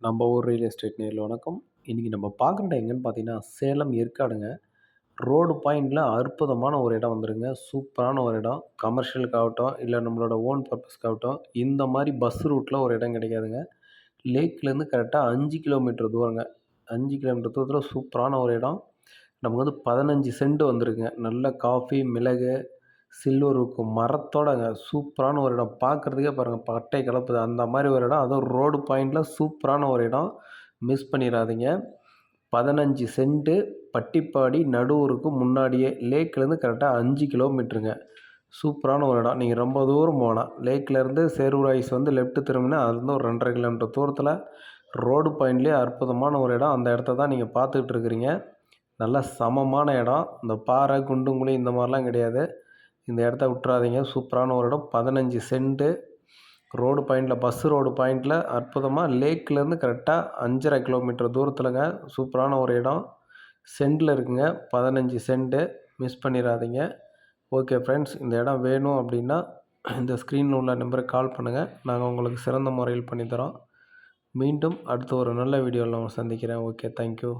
நம்ம ஊர் real estate நேரில் வணக்கம். இன்றைக்கி நம்ம பார்க்குற இடம் எங்கேன்னு பார்த்தீங்கன்னா சேலம் ஏற்காடுங்க. ரோடு பாயிண்டில் அற்புதமான ஒரு இடம் வந்துருங்க சூப்பரான ஒரு இடம். கமர்ஷியலுக்காகட்டும் இல்லை நம்மளோட ஓன் பர்பஸ்க்காகட்டும் இந்த மாதிரி பஸ் ரூட்டில் ஒரு இடம் கிடைக்காதுங்க. லேக்லேருந்து கரெக்டாக அஞ்சு கிலோமீட்டர் தூரங்க. அஞ்சு கிலோமீட்டர் தூரத்தில் சூப்பரான ஒரு இடம். நமக்கு வந்து பதினஞ்சு சென்ட் வந்துருக்குங்க. நல்ல காஃபி மிளகு சில்வர் இருக்கும் மரத்தோடங்க சூப்பரான ஒரு இடம். பார்க்குறதுக்கே பாருங்கள் பட்டை கலப்புது அந்த மாதிரி ஒரு இடம். அதுவும் ரோடு பாயிண்டில் சூப்பரான ஒரு இடம். மிஸ் பண்ணிடாதீங்க. பதினஞ்சு சென்ட்டு பட்டிப்பாடி நடுவூருக்கு முன்னாடியே லேக்லேருந்து கரெக்டாக அஞ்சு கிலோமீட்டருங்க சூப்பரான ஒரு இடம். நீங்கள் ரொம்ப தூரம் போகலாம். லேக்லேருந்து சேரூர் ஐஸ் வந்து லெஃப்ட்டு திரும்பினா அதுலேருந்து ஒரு ரெண்டரை கிலோமீட்டர் தூரத்தில் ரோடு பாயிண்ட்லேயே அற்புதமான ஒரு இடம். அந்த இடத்த தான் நீங்கள் பார்த்துக்கிட்டு இருக்கிறீங்க. நல்ல சமமான இடம். இந்த பாறை குண்டுங்குழி இந்த மாதிரிலாம் கிடையாது. இந்த இடத்த விட்றாதீங்க சூப்பரான ஒரு இடம். பதினஞ்சு சென்ட்டு. ரோடு பாயிண்டில் பஸ்ஸு ரோடு பாயிண்டில் அற்புதமாக லேக்லேருந்து கரெக்டாக அஞ்சரை கிலோமீட்டர் தூரத்தில்ங்க. சூப்பரான ஒரு இடம். சென்டில் இருக்குங்க. பதினஞ்சு சென்ட்டு. மிஸ் பண்ணிடாதீங்க ஓகே ஃப்ரெண்ட்ஸ் இந்த இடம் வேணும் அப்படின்னா இந்த ஸ்க்ரீனில் உள்ள நம்பருக்கு கால் பண்ணுங்கள் நாங்கள் உங்களுக்கு சிறந்த முறையில் பண்ணித்தரோம் மீண்டும் அடுத்த ஒரு நல்ல வீடியோவில் நான் சந்திக்கிறேன். Okay thank you